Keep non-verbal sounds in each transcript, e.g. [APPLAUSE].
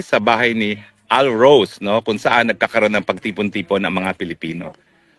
sa bahay ni Al Rose, no, kung saan nagkakaroon ng pagtipon-tipon ang mga Pilipino.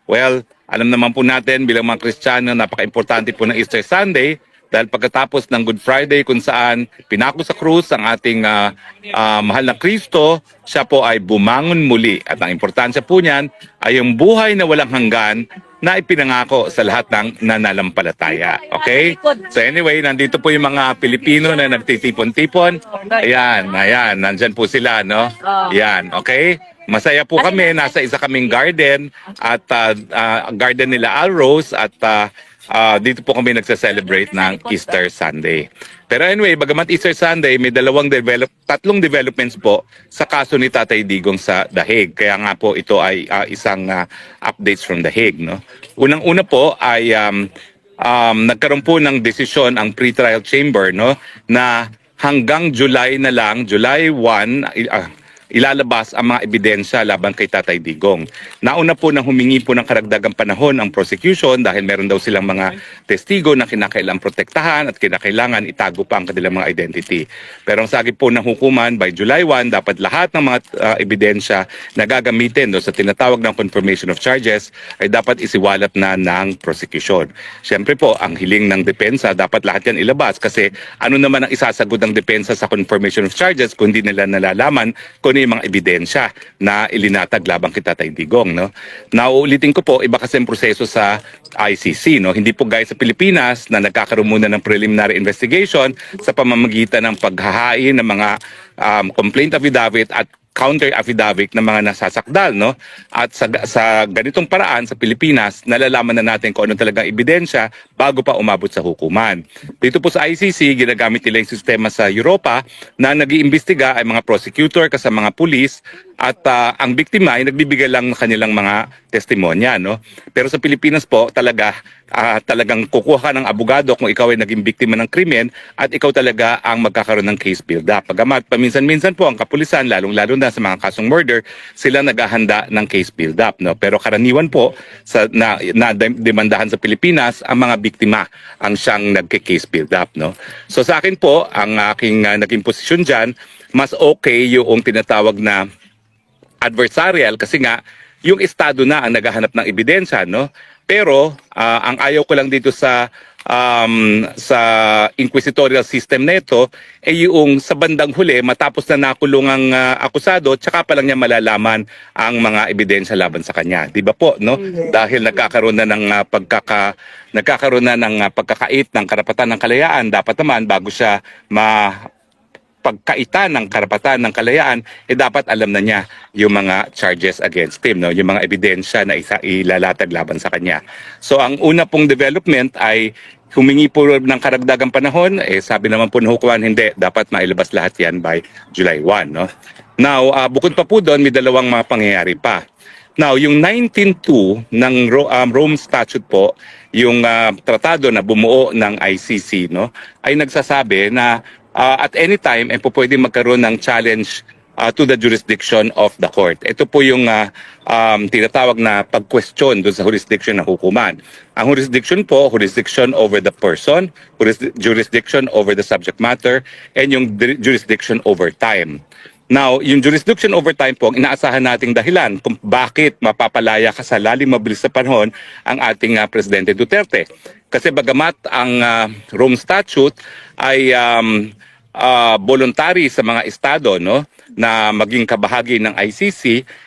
Well, alam naman po natin bilang mga Kristiyano, napaka-importante po ng Easter Sunday dahil pagkatapos ng Good Friday kung saan pinako sa krus ang ating ah, ah, mahal na Kristo, siya po ay bumangon muli. At ang importansya po niyan ay yung buhay na walang hanggan na ipinangako sa lahat ng nananampalataya. Okay? So anyway, nandito po yung mga Pilipino na nagtitipon-tipon. Ayan, ayan, nandyan po sila, no? Ayan, okay? Masaya po kami, nasa isa kaming garden at ah, ah, garden nila Alrose at ah, ah, dito po kami nagse-celebrate ng Easter Sunday. Pero anyway, bagamat Easter Sunday, may dalawang develop, tatlong developments po sa kaso ni Tatay Digong sa The Hague. Kaya nga po ito ay ah, isang ah, updates from The Hague, no? Unang-una po ay um, um, nagkaroon po ng desisyon ang pre-trial chamber, no, na hanggang July na lang, July 1, i- ah, ilalabas ang mga ebidensya laban kay Tatay Digong. Nauna po nang humingi po ng karagdagang panahon ang prosecution dahil meron daw silang mga testigo na kinakailangan protektahan at kinakailangan itago pa ang kanilang mga identity. Pero ang sagip po ng hukuman by July 1, dapat lahat ng mga ah, ebidensya na gagamitin do sa tinatawag ng confirmation of charges ay dapat isiwalat na ng prosecution. Siyempre po, ang hiling ng depensa, dapat lahat yan ilabas kasi ano naman ang isasagot ng depensa sa confirmation of charges kung hindi nila nalalaman kung yung mga ebidensya na ilinatag labang kay Tatay Digong. No? Nauulitin ko po, iba kasi ang proseso sa ICC. No? Hindi po gaya sa Pilipinas na nagkakaroon muna ng preliminary investigation sa pamamagitan ng paghahain ng mga um, complaint affidavit at counter affidavit ng mga nasasakdal no? At sa sa ganitong paraan sa Pilipinas nalalaman na natin kung ano talagang ebidensya bago pa umabot sa hukuman. Dito po sa ICC ginagamit nila yung sistema sa Europa na nag-iimbestiga ay mga prosecutor kasama mga pulis at ah, ang biktima ay nagbibigay lang ng kanilang mga testimonya no? Pero sa Pilipinas po talaga ah, talagang kukuha ka ng abogado kung ikaw ay naging biktima ng krimen at ikaw talaga ang magkakaroon ng case build up pagamat paminsan-minsan po ang kapulisan lalong-lalo na sa mga kasong murder sila naghahanda ng case build up no? Pero karaniwan po sa na, na dem- demandahan sa Pilipinas ang mga biktima ang siyang nagke-case build up no? So sa akin po ang aking ah, naging posisyon diyan mas okay yung tinatawag na adversarial kasi nga yung estado na ang naghahanap ng ebidensya no? Pero ah, ang ayaw ko lang dito sa um, sa inquisitorial system nito ay yung sa bandang huli matapos na nakulong ang ah, akusado tsaka pa lang niya malalaman ang mga ebidensya laban sa kanya. Di ba po no? Dahil nagkakaroon na ng ah, pagkaka nagkakaroon na ng ah, pagkakait ng karapatan ng kalayaan dapat naman bago siya ma pagkaitan ng karapatan ng kalayaan, eh dapat alam na niya yung mga charges against him, no? yung mga ebidensya na isa ilalatag laban sa kanya. So ang una pong development ay humingi po ng karagdagang panahon, eh sabi naman po ng hukuman, hindi, dapat mailabas lahat yan by July 1. No? Now, ah, bukod pa po doon, may dalawang mga pangyayari pa. Now, yung 19.2 ng um, Rome Statute po, yung ah, tratado na bumuo ng ICC, no, ay nagsasabi na ah, at any time ay po pwede magkaroon ng challenge ah, to the jurisdiction of the court. Ito po yung ah, um, tinatawag na pag-question doon sa jurisdiction ng hukuman. Ang jurisdiction po, jurisdiction over the person, juris- jurisdiction over the subject matter, and yung jurisdiction over time. Now, yung jurisdiction over time po, ang inaasahan nating dahilan kung bakit mapapalaya ka sa lalim mabilis na panahon ang ating ah, Presidente Duterte. Kasi bagamat ang ah, Rome Statute ay um, ah, voluntary sa mga estado no na maging kabahagi ng ICC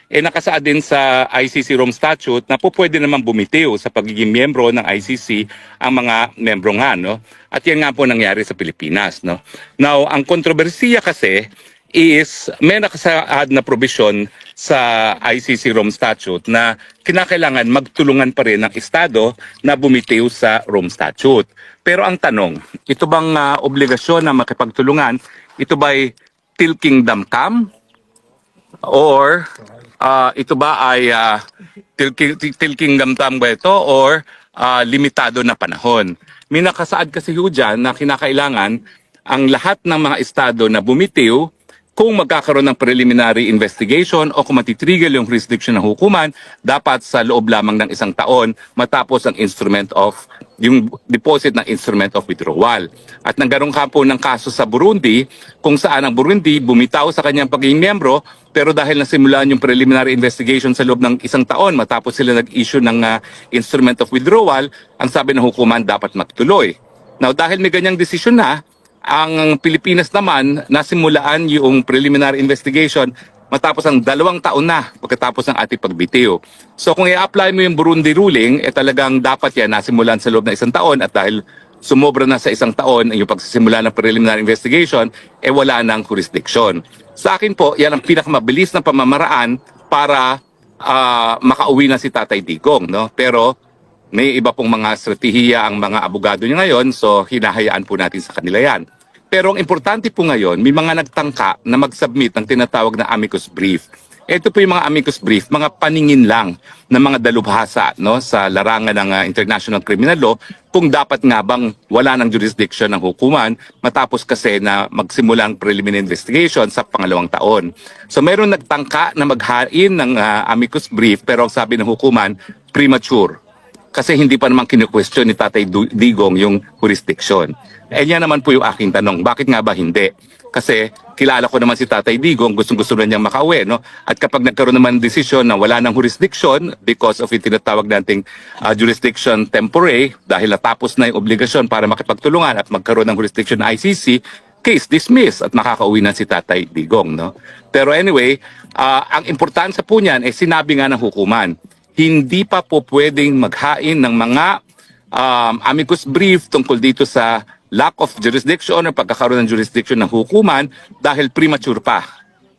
eh nakasaad din sa ICC Rome Statute na po pwede naman bumitiw sa pagiging miyembro ng ICC ang mga membro nga no? At yan nga po nangyari sa Pilipinas no? Now ang kontrobersiya kasi is may nakasaad na provision sa ICC Rome Statute na kinakailangan magtulungan pa rin ng Estado na bumitiw sa Rome Statute. Pero ang tanong, ito bang ah, obligasyon na makipagtulungan, ito ba'y till kingdom come? Or ah, ito ba ay ah, till, till kingdom come ba ito or ah, limitado na panahon? May nakasaad kasi ho dyan na kinakailangan ang lahat ng mga estado na bumitiw kung magkakaroon ng preliminary investigation o kung matitrigger yung jurisdiction ng hukuman, dapat sa loob lamang ng isang taon matapos ang instrument of yung deposit ng instrument of withdrawal. At nagkaroon ka po ng kaso sa Burundi kung saan ang Burundi bumitaw sa kanyang pagiging miyembro pero dahil nasimulan yung preliminary investigation sa loob ng isang taon matapos sila nag-issue ng ah, instrument of withdrawal, ang sabi ng hukuman dapat magtuloy. Now dahil may ganyang desisyon na, ang Pilipinas naman nasimulaan yung preliminary investigation matapos ang dalawang taon na pagkatapos ng ating pagbitiw. So kung i-apply mo yung Burundi ruling, eh talagang dapat yan nasimulan sa loob ng isang taon at dahil sumobra na sa isang taon yung pagsisimula ng preliminary investigation, eh wala nang jurisdiction. Sa akin po, yan ang pinakamabilis na pamamaraan para ah, makauwi na si Tatay Digong. No? Pero may iba pong mga strategiya ang mga abogado niya ngayon, so hinahayaan po natin sa kanila yan. Pero ang importante po ngayon, may mga nagtangka na mag-submit ng tinatawag na amicus brief. Ito po yung mga amicus brief, mga paningin lang ng mga dalubhasa no, sa larangan ng ah, International Criminal Law kung dapat nga bang wala ng jurisdiction ng hukuman matapos kasi na magsimula ang preliminary investigation sa pangalawang taon. So mayroon nagtangka na maghain ng ah, amicus brief pero ang sabi ng hukuman, premature kasi hindi pa naman kinu-question ni Tatay Digong yung jurisdiction. Eh yan naman po yung aking tanong, bakit nga ba hindi? Kasi kilala ko naman si Tatay Digong, gustong-gusto na niyang makauwi. No? At kapag nagkaroon naman ng desisyon na wala ng jurisdiction because of yung tinatawag nating ah, jurisdiction temporary, dahil natapos na yung obligasyon para makipagtulungan at magkaroon ng jurisdiction ng ICC, case dismissed at makakauwi na si Tatay Digong. No? Pero anyway, ah, ang importansya po niyan ay sinabi nga ng hukuman, hindi pa po pwedeng maghain ng mga um, amicus brief tungkol dito sa lack of jurisdiction o pagkakaroon ng jurisdiction ng hukuman dahil premature pa.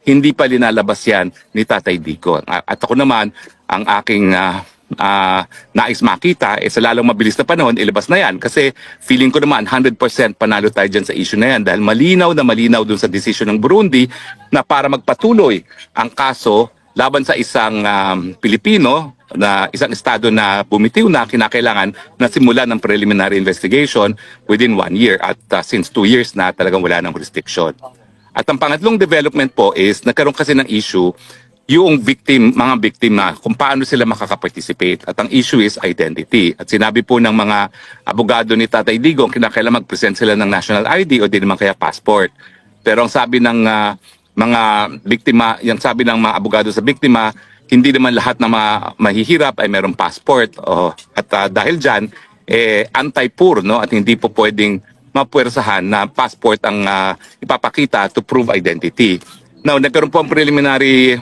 Hindi pa linalabas yan ni Tatay Dico. At ako naman, ang aking ah, ah, nais makita, eh, sa lalong mabilis na panahon, ilabas na yan. Kasi feeling ko naman, 100% panalo tayo dyan sa issue na yan. Dahil malinaw na malinaw dun sa decision ng Burundi na para magpatuloy ang kaso laban sa isang um, Pilipino na isang estado na bumitiw na kinakailangan na simulan ng preliminary investigation within one year at uh, since two years na talagang wala ng jurisdiction. At ang pangatlong development po is nagkaroon kasi ng issue yung victim, mga biktima, kung paano sila makakaparticipate. At ang issue is identity. At sinabi po ng mga abogado ni Tatay Digong, kinakailangan mag-present sila ng national ID o di naman kaya passport. Pero ang sabi ng ah, mga biktima, yung sabi ng mga abogado sa biktima, hindi naman lahat na ma- mahihirap ay merong passport. O, at ah, dahil dyan, eh, anti-poor, no? At hindi po pwedeng mapuwersahan na passport ang ah, ipapakita to prove identity. Now, nagkaroon po ang preliminary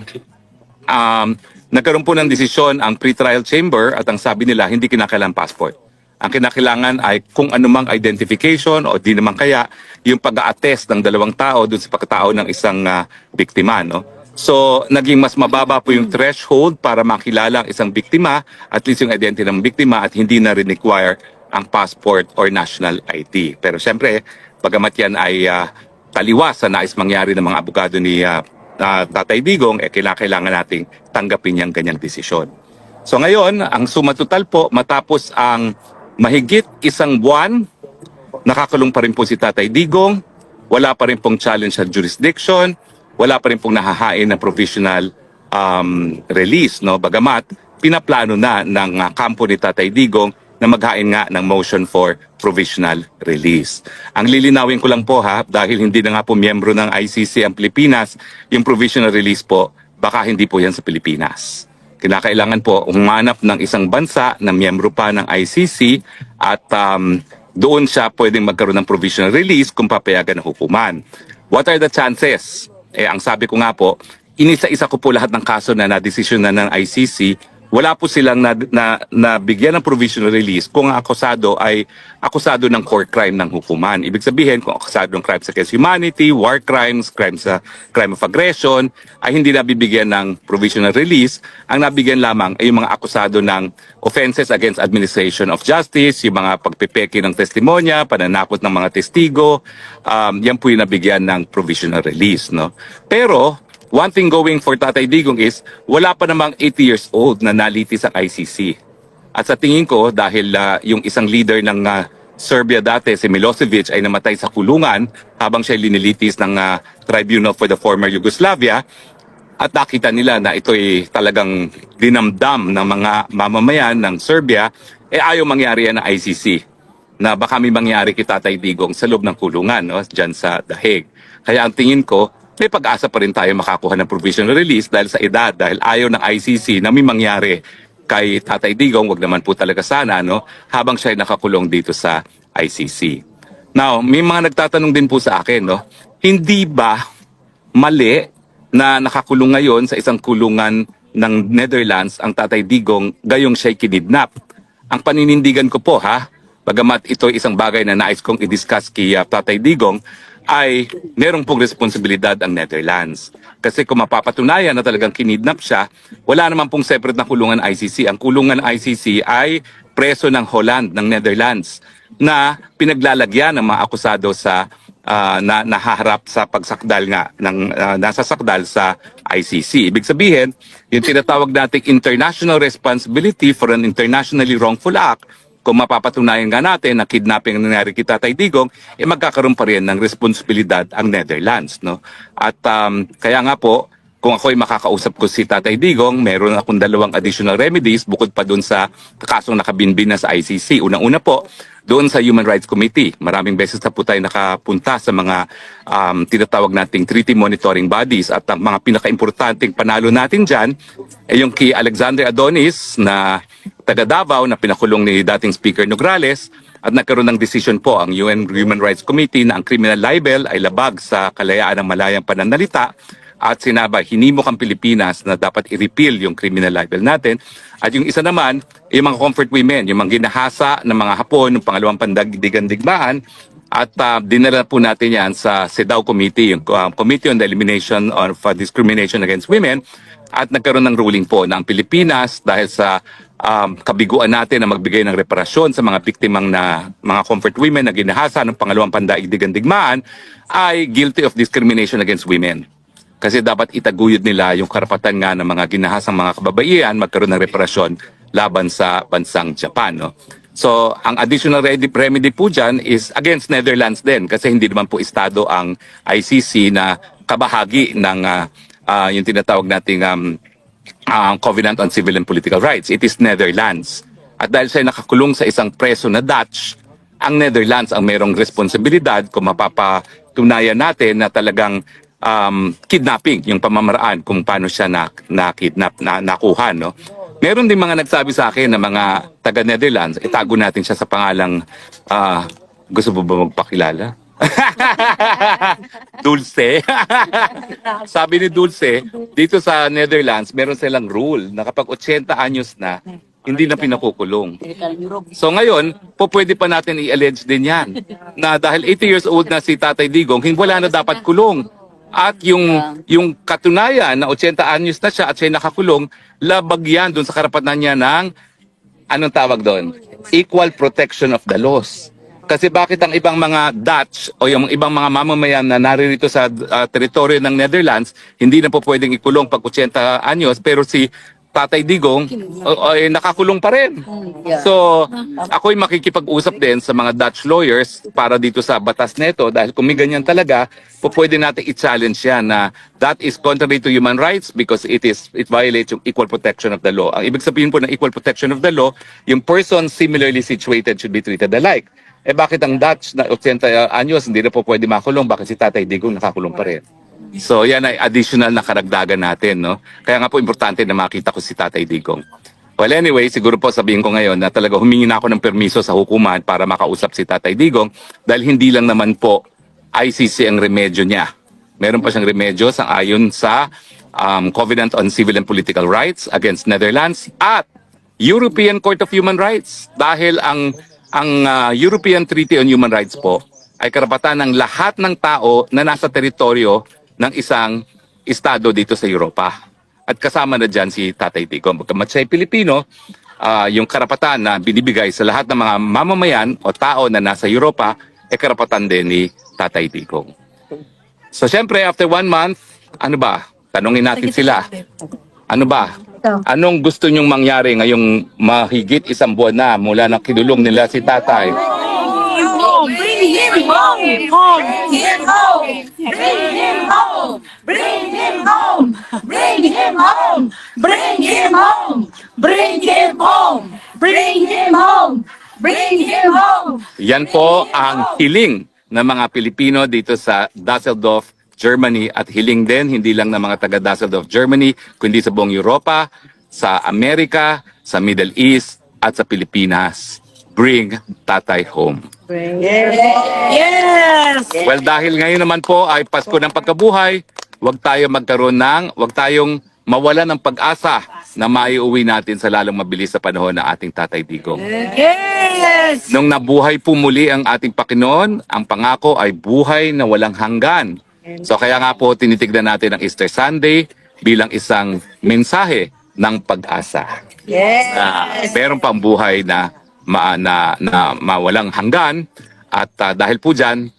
um, nagkaroon po ng desisyon ang pre-trial chamber at ang sabi nila hindi kinakailangan passport. Ang kinakailangan ay kung anumang identification o di naman kaya yung pag-attest ng dalawang tao dun sa pagkatao ng isang ah, biktima. No? So, naging mas mababa po yung threshold para makilala ang isang biktima, at least yung identity ng biktima at hindi na rin require ang passport or national ID. Pero siyempre, bagamat yan ay ah, taliwas sa nais mangyari ng mga abogado ni ah, ah, Tatay Digong, eh kailangan nating tanggapin niyang ganyang desisyon. So ngayon, ang suma total po, matapos ang mahigit isang buwan, nakakulong pa rin po si Tatay Digong, wala pa rin pong challenge sa jurisdiction, wala pa rin pong nahahain na provisional um, release. No? Bagamat, pinaplano na ng ah, kampo ni Tatay Digong na maghain nga ng motion for provisional release. Ang lilinawin ko lang po ha, dahil hindi na nga po miyembro ng ICC ang Pilipinas, yung provisional release po, baka hindi po yan sa Pilipinas. Kinakailangan po umanap ng isang bansa na miyembro pa ng ICC at um, doon siya pwedeng magkaroon ng provisional release kung papayagan ng hukuman. What are the chances? Eh, ang sabi ko nga po, inisa-isa ko po lahat ng kaso na na-decision na ng ICC wala po silang na, na, nabigyan ng provisional release kung ang akusado ay akusado ng core crime ng hukuman. Ibig sabihin, kung akusado ng crimes against humanity, war crimes, crimes sa crime of aggression, ay hindi nabibigyan ng provisional release. Ang nabigyan lamang ay yung mga akusado ng offenses against administration of justice, yung mga pagpipeki ng testimonya, pananakot ng mga testigo, um, yan po yung nabigyan ng provisional release. No? Pero, One thing going for Tatay Digong is wala pa namang 80 years old na nalitis ang ICC. At sa tingin ko dahil ah, yung isang leader ng ah, Serbia dati, si Milosevic ay namatay sa kulungan habang siya linilitis ng ah, Tribunal for the Former Yugoslavia at nakita nila na ito ay talagang dinamdam ng mga mamamayan ng Serbia, eh ayaw mangyari yan ng ICC na baka may mangyari kay Tatay Digong sa loob ng kulungan no, dyan sa Dahig. Kaya ang tingin ko, may pag-asa pa rin tayo makakuha ng provisional release dahil sa edad, dahil ayaw ng ICC na may mangyari kay Tatay Digong, wag naman po talaga sana, no, habang siya ay nakakulong dito sa ICC. Now, may mga nagtatanong din po sa akin, no, hindi ba mali na nakakulong ngayon sa isang kulungan ng Netherlands ang Tatay Digong gayong siya'y kinidnap. Ang paninindigan ko po ha, bagamat ito isang bagay na nais kong i-discuss kay uh, Tatay Digong, ay merong pong responsibilidad ang Netherlands. Kasi kung mapapatunayan na talagang kinidnap siya, wala naman pong separate na kulungan ICC. Ang kulungan ICC ay preso ng Holland, ng Netherlands, na pinaglalagyan ng mga akusado sa ah, na nahaharap sa pagsakdal nga ng ah, nasa sakdal sa ICC. Ibig sabihin, yung tinatawag nating international responsibility for an internationally wrongful act, kung mapapatunayan nga natin na kidnapping ang nangyari kay Tatay Digong, eh magkakaroon pa rin ng responsibilidad ang Netherlands. No? At um, kaya nga po, kung ako'y makakausap ko si Tatay Digong, meron akong dalawang additional remedies bukod pa doon sa kasong nakabinbin na sa ICC. Unang-una po, doon sa Human Rights Committee. Maraming beses na po tayo nakapunta sa mga um, tinatawag nating treaty monitoring bodies at ang mga pinaka-importanting panalo natin dyan ay yung kay Alexander Adonis na taga Davao na pinakulong ni dating Speaker Nograles at nagkaroon ng decision po ang UN Human Rights Committee na ang criminal libel ay labag sa kalayaan ng malayang pananalita at sinaba hinimok ang Pilipinas na dapat i-repeal yung criminal libel natin. At yung isa naman, yung mga comfort women, yung mga ginahasa ng mga Hapon, ng pangalawang pandaigdigan digmaan, at ah, dinala po natin yan sa CEDAW Committee, yung ah, Committee on the Elimination of ah, Discrimination Against Women, at nagkaroon ng ruling po ang Pilipinas dahil sa um, kabiguan natin na magbigay ng reparasyon sa mga biktimang na mga comfort women na ginahasa ng pangalawang pandaigdigan digmaan ay guilty of discrimination against women. Kasi dapat itaguyod nila yung karapatan nga ng mga ginahasang mga kababaihan magkaroon ng reparasyon laban sa bansang Japan. No? So, ang additional remedy po dyan is against Netherlands din kasi hindi naman po estado ang ICC na kabahagi ng ah, ah, yung tinatawag nating um, ang Covenant on Civil and Political Rights. It is Netherlands. At dahil siya nakakulong sa isang preso na Dutch, ang Netherlands ang mayroong responsibilidad kung mapapatunayan natin na talagang um, kidnapping yung pamamaraan kung paano siya na, na-kidnap, na, nakuha. No? Meron din mga nagsabi sa akin na mga taga-Netherlands, itago natin siya sa pangalang, ah, gusto mo ba magpakilala? [LAUGHS] Dulce. [LAUGHS] Sabi ni Dulce, dito sa Netherlands, meron silang rule na kapag 80 anyos na, hindi na pinakukulong. So ngayon, po pwede pa natin i-allege din yan na dahil 80 years old na si Tatay Digong, wala na dapat kulong. At yung yung katunayan na 80 anyos na siya at siya nakakulong, labag yan doon sa karapatan niya ng anong tawag doon? Equal protection of the laws. Kasi bakit ang ibang mga Dutch o yung ibang mga mamamayan na naririto sa uh, teritoryo ng Netherlands, hindi na po pwedeng ikulong pag 80 anyos, pero si Tatay Digong o, eh, nakakulong pa rin. So, ako'y makikipag-usap din sa mga Dutch lawyers para dito sa batas neto dahil kung may ganyan talaga, po pwede natin i-challenge yan na that is contrary to human rights because it is it violates yung equal protection of the law. Ang ibig sabihin po ng equal protection of the law, yung person similarly situated should be treated alike. Eh bakit ang Dutch na 80 anyos hindi na po pwede makulong? Bakit si Tatay Digong nakakulong pa rin? So yan ay additional na karagdagan natin, no? Kaya nga po importante na makita ko si Tatay Digong. Well anyway, siguro po sabihin ko ngayon na talaga humingi na ako ng permiso sa hukuman para makausap si Tatay Digong dahil hindi lang naman po ICC ang remedyo niya. Meron pa siyang remedyo sa ayon sa um, Covenant on Civil and Political Rights against Netherlands at European Court of Human Rights dahil ang ang uh, European Treaty on Human Rights po ay karapatan ng lahat ng tao na nasa teritoryo ng isang estado dito sa Europa. At kasama na dyan si Tatay Digong. Bagamat siya ay Pilipino, ah, yung karapatan na binibigay sa lahat ng mga mamamayan o tao na nasa Europa, ay karapatan din ni Tatay Digong. So syempre, after one month, ano ba? Tanungin natin sila. Ano ba? Anong gusto nyong mangyari ngayong mahigit isang buwan na mula na kinulong nila si tatay? Him home. Bring him home. Bring him home. Bring him home. Bring him home. Bring him home. Bring him home. Bring him home. Bring him home. Yan po ang hiling ng mga Pilipino dito sa Dusseldorf, Germany at hiling din hindi lang ng mga taga Dusseldorf, Germany, kundi sa buong Europa, sa Amerika, sa Middle East at sa Pilipinas. Bring tatay home. Yes. Well, dahil ngayon naman po ay Pasko ng pagkabuhay, huwag tayo magkaroon ng, huwag tayong mawala ng pag-asa na maiuwi natin sa lalong mabilis sa panahon ng ating Tatay Digong. Yes. Nung nabuhay po muli ang ating Panginoon, ang pangako ay buhay na walang hanggan. So kaya nga po tinitignan natin ang Easter Sunday bilang isang mensahe ng pag-asa. Yes. Na meron pang buhay na, ma, na, na mawalang hanggan. At uh, dahil po dyan,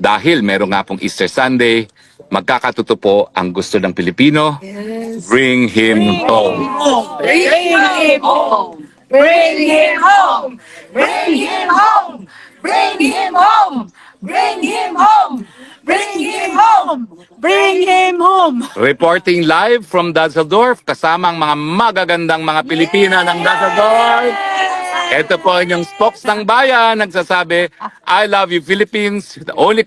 dahil meron nga pong Easter Sunday, magkakatuto po ang gusto ng Pilipino. Yes. Bring him Bring home. home. Bring him home. Bring him home. Bring him home. Bring him home. Bring him home. Bring him home. Bring him home. Reporting live from Dusseldorf kasama ang mga magagandang mga Pilipina yes. ng Dusseldorf. Yes! Ito po ang inyong spokes ng bayan, nagsasabi, I love you Philippines, the only